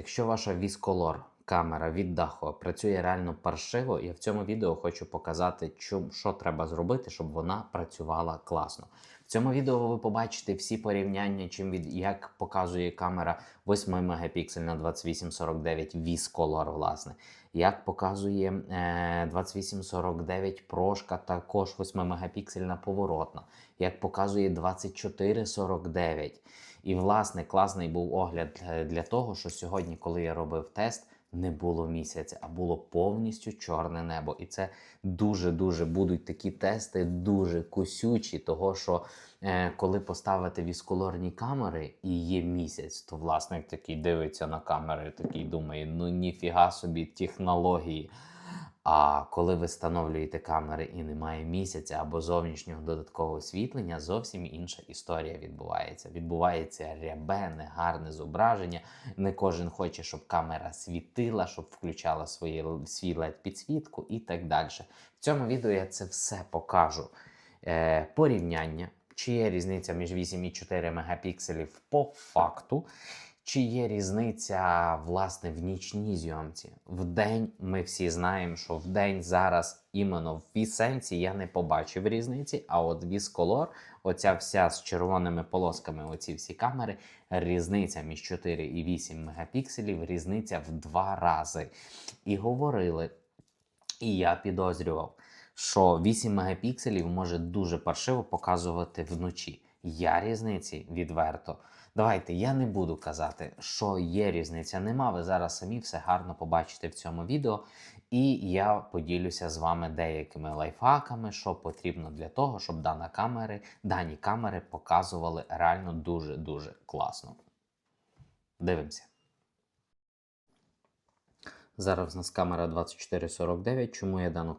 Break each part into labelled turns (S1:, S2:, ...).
S1: Якщо ваша вісколор камера від Daho працює реально паршиво, я в цьому відео хочу показати, чому, що треба зробити, щоб вона працювала класно. В цьому відео ви побачите всі порівняння, чим від як показує камера 8 мегапіксель на 2849 вісколор, власне. Як показує е, 2849 прошка, також 8 мегапіксельна поворотна, як показує 2449. І, власне, класний був огляд для того, що сьогодні, коли я робив тест, не було місяця, а було повністю чорне небо. І це дуже-дуже будуть такі тести, дуже косючі, того що е, коли поставити вісколорні камери і є місяць, то власник такий дивиться на камери, такий думає: ну ніфіга собі технології. А коли ви встановлюєте камери і немає місяця або зовнішнього додаткового освітлення, зовсім інша історія відбувається. Відбувається рябе, негарне зображення. Не кожен хоче, щоб камера світила, щоб включала своє, свій led підсвітку і так далі. В цьому відео я це все покажу. Е, порівняння, чи є різниця між 8,4 мегапікселів по факту. Чи є різниця власне в нічній зйомці? В день ми всі знаємо, що в день зараз іменно в вісенці я не побачив різниці, а от вісколор, оця вся з червоними полосками, оці всі камери, різниця між 4 і 8 мегапікселів, різниця в два рази. І говорили, і я підозрював, що 8 мегапікселів може дуже паршиво показувати вночі. Я різниці відверто. Давайте я не буду казати, що є різниця. Нема. Ви зараз самі все гарно побачите в цьому відео. І я поділюся з вами деякими лайфхаками, що потрібно для того, щоб дана камери, дані камери показували реально дуже-дуже класно. Дивимося. Зараз у нас камера 2449. Чому я дану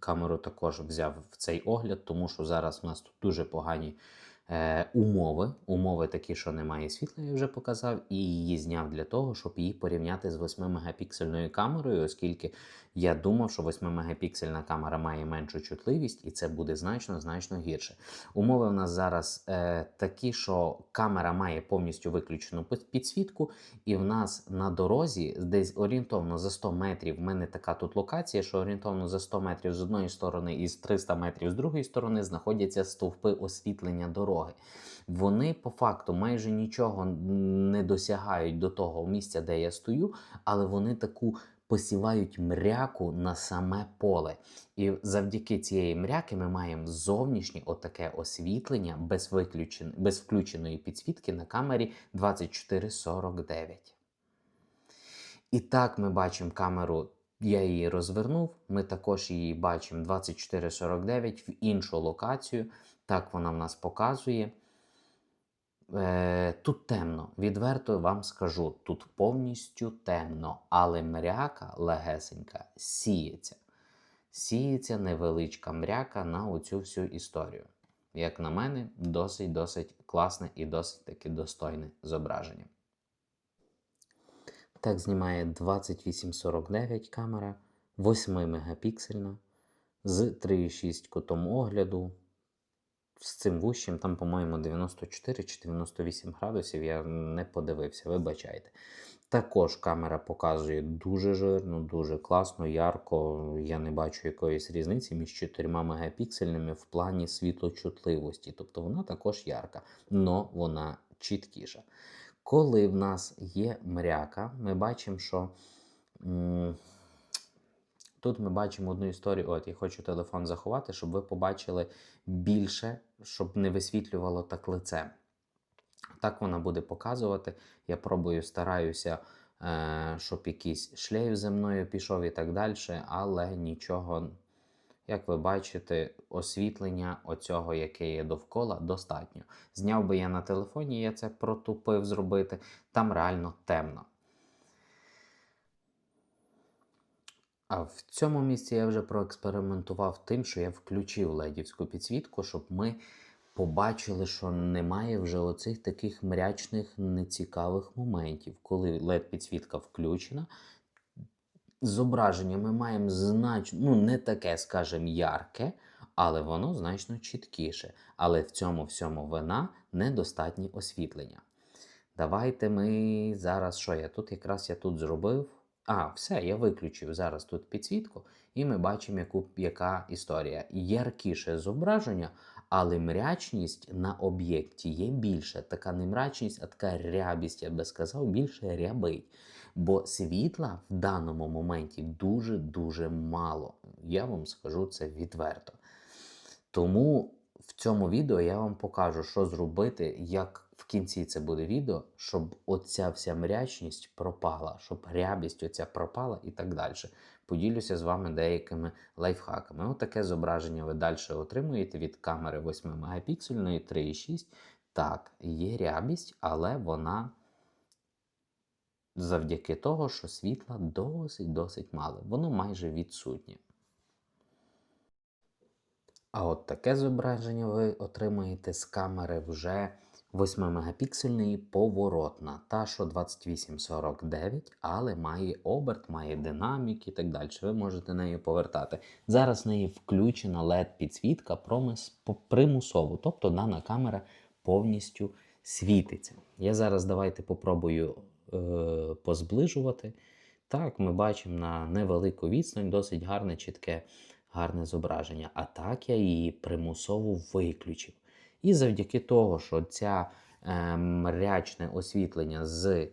S1: камеру, також взяв в цей огляд? Тому що зараз у нас тут дуже погані е, умови. Умови такі, що немає світла, я вже показав, і її зняв для того, щоб її порівняти з 8 мегапіксельною камерою, оскільки я думав, що 8 мегапіксельна камера має меншу чутливість, і це буде значно значно гірше. Умови в нас зараз е, такі, що камера має повністю виключену підсвітку, і в нас на дорозі десь орієнтовно за 100 метрів. В мене така тут локація, що орієнтовно за 100 метрів з одної сторони і з 300 метрів з другої сторони знаходяться стовпи освітлення дороги. Вони по факту майже нічого не досягають до того місця, де я стою, але вони таку посівають мряку на саме поле. І завдяки цієї мряки ми маємо зовнішнє отаке освітлення без, виключен... без включеної підсвітки на камері 2449. І так ми бачимо камеру. Я її розвернув. Ми також її бачимо 2449 в іншу локацію. Так вона в нас показує. Е, тут темно. Відверто вам скажу, тут повністю темно, але мряка легесенька сіється. Сіється невеличка мряка на оцю всю історію. Як на мене, досить досить класне і досить таки достойне зображення. Так знімає 2849 камера, 8 мегапіксельна, з 3,6 кутом огляду. З цим вущим, там, по-моєму, 94 чи 98 градусів, я не подивився, вибачайте. Також камера показує дуже жирно, дуже класно, ярко. Я не бачу якоїсь різниці між 4 мегапіксельними в плані світлочутливості. Тобто вона також ярка, але вона чіткіша. Коли в нас є мряка, ми бачимо, що тут ми бачимо одну історію. От я хочу телефон заховати, щоб ви побачили більше, щоб не висвітлювало так лице. Так вона буде показувати. Я пробую, стараюся, е, щоб якийсь шлейф за мною пішов і так далі, але нічого, як ви бачите, освітлення оцього, яке є довкола, достатньо. Зняв би я на телефоні, я це протупив зробити. Там реально темно. А в цьому місці я вже проекспериментував тим, що я включив ледівську підсвітку, щоб ми побачили, що немає вже оцих таких мрячних нецікавих моментів. Коли LED-підсвітка включена, зображення ми маємо значно, ну не таке, скажімо, ярке, але воно значно чіткіше. Але в цьому всьому вина недостатнє освітлення. Давайте ми зараз що я тут якраз я тут зробив. А, все, я виключив зараз тут підсвітку, і ми бачимо, яку, яка історія. Яркіше зображення, але мрячність на об'єкті є більше. Така не мрачність, а така рябість, я би сказав, більше рябить. Бо світла в даному моменті дуже-дуже мало. Я вам скажу це відверто. Тому в цьому відео я вам покажу, що зробити, як кінці це буде відео, щоб оця вся мрячність пропала, щоб рябість оця пропала і так далі. Поділюся з вами деякими лайфхаками. Отаке зображення ви далі отримуєте від камери 8 мегапіксельної 3,6. Так, є рябість, але вона завдяки того, що світла досить-досить мало. Воно майже відсутнє. А от таке зображення ви отримаєте з камери вже 8 мегапіксельної поворотна, та що 2849, але має оберт, має динамік і так далі. Ви можете нею повертати. Зараз в неї включена LED-підсвітка примусово, тобто дана камера повністю світиться. Я зараз давайте попробую е, позближувати. Так, ми бачимо на невелику відстань, досить гарне, чітке, гарне зображення. А так я її примусово виключив. І завдяки того, що ця мрячне освітлення з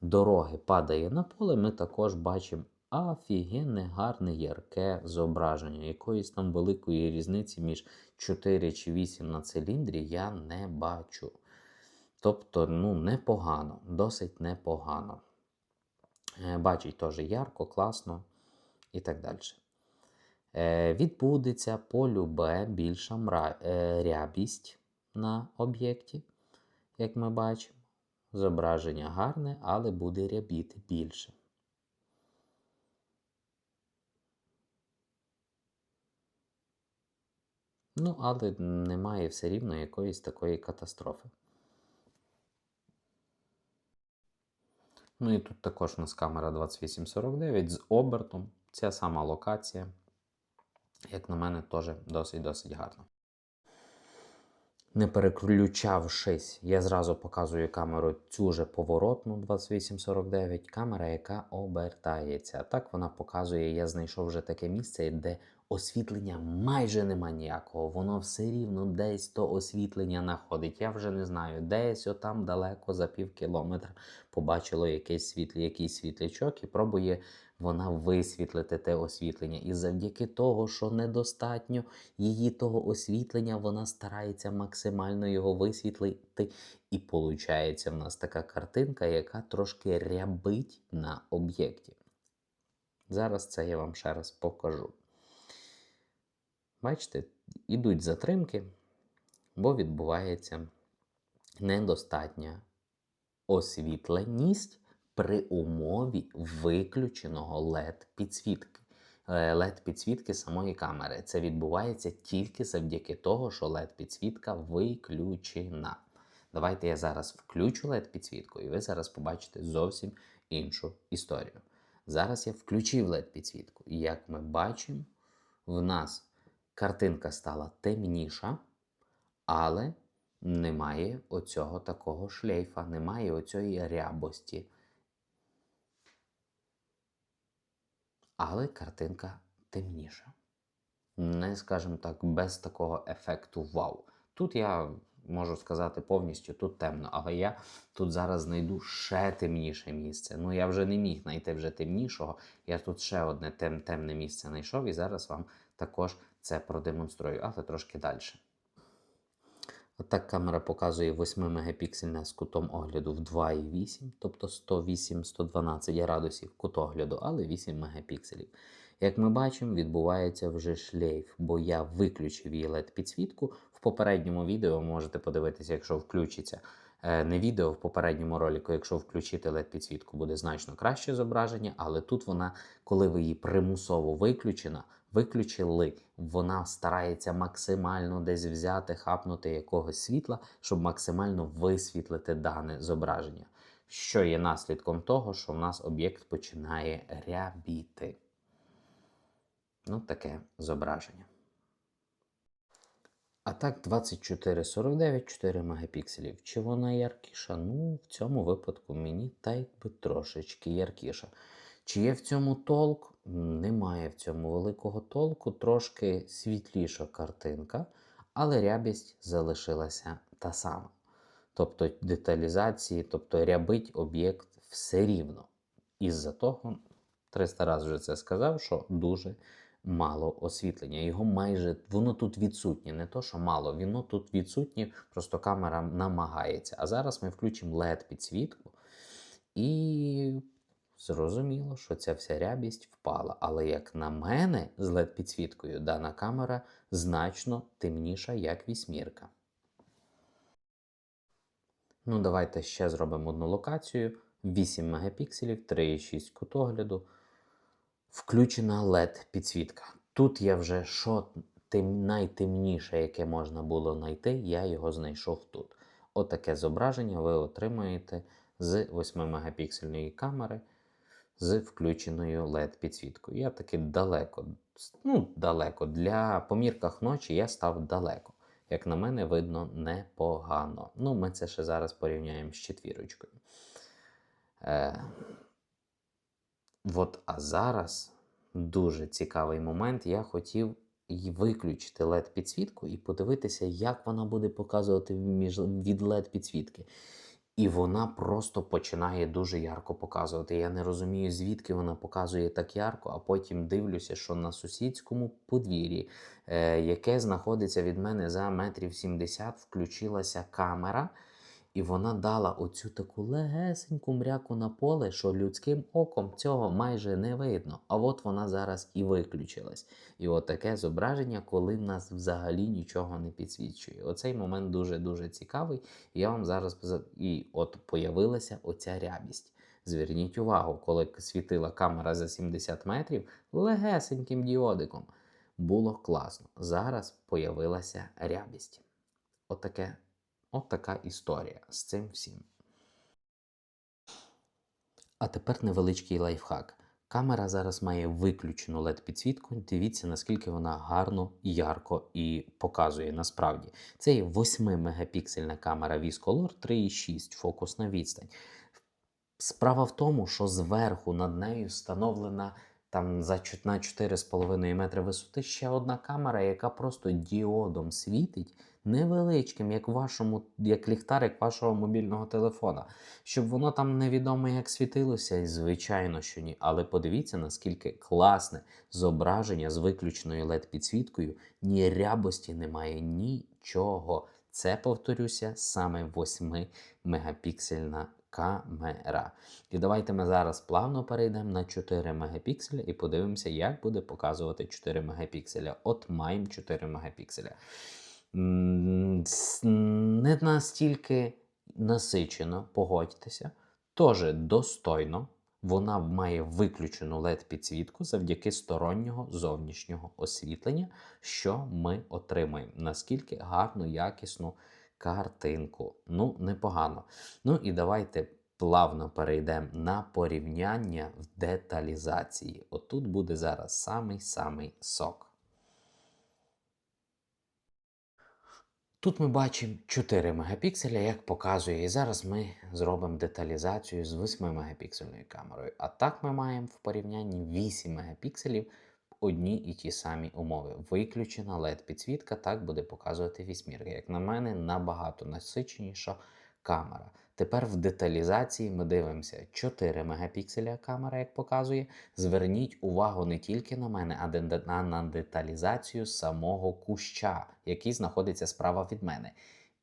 S1: дороги падає на поле, ми також бачимо офігенне, гарне, ярке зображення. Якоїсь там великої різниці між 4 чи 8 на циліндрі я не бачу. Тобто, ну, непогано, досить непогано. Е, Бачить теж ярко, класно і так далі. Е, Відбудеться полюбе більша мра... е, рябість на об'єкті, як ми бачимо. Зображення гарне, але буде рябіти більше. Ну, але немає все рівно якоїсь такої катастрофи. Ну і тут також у нас камера 2849 з обертом. Ця сама локація. Як на мене, теж досить-досить гарно. Не переключавшись, я зразу показую камеру цю же поворотну 2849, камера, яка обертається. Так вона показує, я знайшов вже таке місце, де освітлення майже нема ніякого. Воно все рівно десь то освітлення знаходить. Я вже не знаю, десь отам далеко за пів кілометра побачило якийсь світлі, якийсь світлячок і пробує вона висвітлити те освітлення. І завдяки того, що недостатньо її того освітлення, вона старається максимально його висвітлити. І виходить в нас така картинка, яка трошки рябить на об'єкті. Зараз це я вам ще раз покажу. Бачите, ідуть затримки, бо відбувається недостатня освітленість при умові виключеного LED-підсвітки. LED-підсвітки самої камери. Це відбувається тільки завдяки того, що LED-підсвітка виключена. Давайте я зараз включу LED-підсвітку, і ви зараз побачите зовсім іншу історію. Зараз я включив LED-підсвітку, і як ми бачимо, в нас картинка стала темніша, але немає оцього такого шлейфа, немає оцієї рябості. Але картинка темніша. Не, скажімо так, без такого ефекту вау. Тут я можу сказати повністю тут темно, але я тут зараз знайду ще темніше місце. Ну я вже не міг знайти вже темнішого. Я тут ще одне тем, темне місце знайшов і зараз вам також це продемонструю, але трошки далі. Отак камера показує 8 мегапіксельне з кутом огляду в 2,8, тобто 108-112 градусів кут огляду, але 8 мегапікселів. Як ми бачимо, відбувається вже шлейф, бо я виключив її LED-підсвітку. В попередньому відео можете подивитися, якщо включиться е, не відео в попередньому ролику, якщо включити LED-підсвітку, буде значно краще зображення, але тут вона, коли ви її примусово виключена, виключили, вона старається максимально десь взяти, хапнути якогось світла, щоб максимально висвітлити дане зображення. Що є наслідком того, що в нас об'єкт починає рябіти. Ну, таке зображення. А так 2449 4 мегапікселів. Чи вона яркіша? Ну, в цьому випадку мені та й би трошечки яркіша. Чи є в цьому толк? Немає в цьому великого толку, трошки світліша картинка, але рябість залишилася та сама. Тобто деталізації, тобто рябить об'єкт все рівно. Із-за того, 300 разів вже це сказав, що дуже мало освітлення. Його майже воно тут відсутнє. Не то, що мало, воно тут відсутнє, просто камера намагається. А зараз ми включимо LED підсвітку і зрозуміло, що ця вся рябість впала. Але як на мене, з LED підсвіткою дана камера значно темніша, як вісьмірка. Ну, давайте ще зробимо одну локацію. 8 мегапікселів, 3,6 кутогляду. Включена LED підсвітка. Тут я вже що тем, найтемніше, яке можна було знайти, я його знайшов тут. Отаке зображення ви отримуєте з 8 мегапіксельної камери з включеною LED підсвіткою. Я таки далеко, ну, далеко. Для помірках ночі я став далеко. Як на мене, видно непогано. Ну, ми це ще зараз порівняємо з четвірочкою. Е, От, а зараз дуже цікавий момент. Я хотів і виключити LED підсвітку і подивитися, як вона буде показувати від LED підсвітки. І вона просто починає дуже ярко показувати. Я не розумію, звідки вона показує так ярко, а потім дивлюся, що на сусідському подвір'ї, е, яке знаходиться від мене за метрів 70, включилася камера. І вона дала оцю таку легесеньку мряку на поле, що людським оком цього майже не видно. А от вона зараз і виключилась. І от таке зображення, коли в нас взагалі нічого не підсвічує. Оцей момент дуже-дуже цікавий. І я вам зараз і от появилася оця рябість. Зверніть увагу, коли світила камера за 70 метрів легесеньким діодиком. Було класно. Зараз появилася рябість. Отаке От така історія з цим всім. А тепер невеличкий лайфхак. Камера зараз має виключену LED підсвітку. Дивіться, наскільки вона гарно, ярко і показує насправді. Це є 8-мегапіксельна камера Viscolor 3,6 фокусна відстань. Справа в тому, що зверху над нею встановлена там за чот- на 4,5 метри висоти ще одна камера, яка просто діодом світить невеличким, як вашому, як ліхтарик вашого мобільного телефона. Щоб воно там невідомо як світилося, і звичайно, що ні. Але подивіться, наскільки класне зображення з виключеною LED-підсвіткою, ні рябості немає, нічого. Це, повторюся, саме 8 мегапіксельна камера. І давайте ми зараз плавно перейдемо на 4 мегапікселя і подивимося, як буде показувати 4 мегапікселя. От маємо 4 мегапікселя. Не настільки насичено, погодьтеся, теж достойно. Вона має виключену LED-підсвітку завдяки стороннього зовнішнього освітлення, що ми отримаємо. Наскільки гарну, якісну картинку. Ну, непогано. Ну і давайте плавно перейдемо на порівняння в деталізації. Отут буде зараз самий-самий сок. Тут ми бачимо 4 мегапікселя, як показує. І зараз ми зробимо деталізацію з 8 мегапіксельною камерою. А так ми маємо в порівнянні 8 мегапікселів одні і ті самі умови. Виключена LED-підсвітка, так буде показувати вісьмірка. Як на мене, набагато насиченіша камера. Тепер в деталізації ми дивимося 4 мегапікселя камера, як показує. Зверніть увагу не тільки на мене, а на, деталізацію самого куща, який знаходиться справа від мене.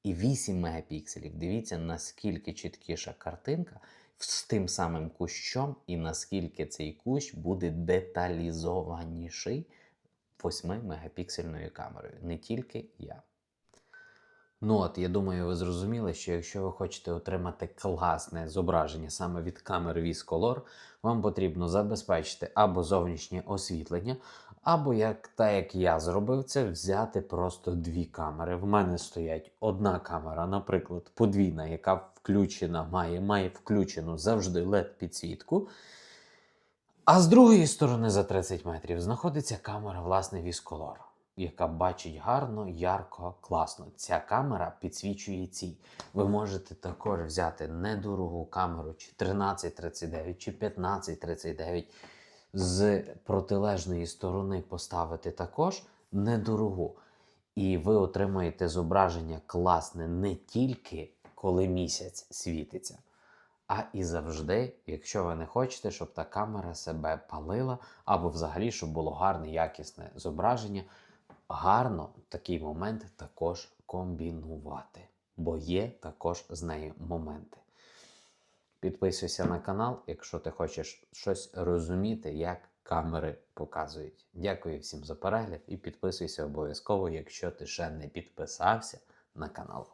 S1: І 8 мегапікселів. Дивіться, наскільки чіткіша картинка з тим самим кущом, і наскільки цей кущ буде деталізованіший 8 мегапіксельною камерою. Не тільки я. Ну от, я думаю, ви зрозуміли, що якщо ви хочете отримати класне зображення саме від камери Viscolor, вам потрібно забезпечити або зовнішнє освітлення, або як так як я зробив це, взяти просто дві камери. В мене стоять одна камера, наприклад, подвійна, яка включена, має, має включену завжди LED-підсвітку. А з другої сторони, за 30 метрів, знаходиться камера, власне, Viscolor. Яка бачить гарно, ярко, класно. Ця камера підсвічує цій. Ви можете також взяти недорогу камеру, чи 1339, чи 1539 з протилежної сторони поставити також недорогу. І ви отримаєте зображення класне не тільки коли місяць світиться, а і завжди, якщо ви не хочете, щоб та камера себе палила, або взагалі, щоб було гарне, якісне зображення, гарно такий момент також комбінувати, бо є також з нею моменти. Підписуйся на канал, якщо ти хочеш щось розуміти, як камери показують. Дякую всім за перегляд і підписуйся обов'язково, якщо ти ще не підписався на канал.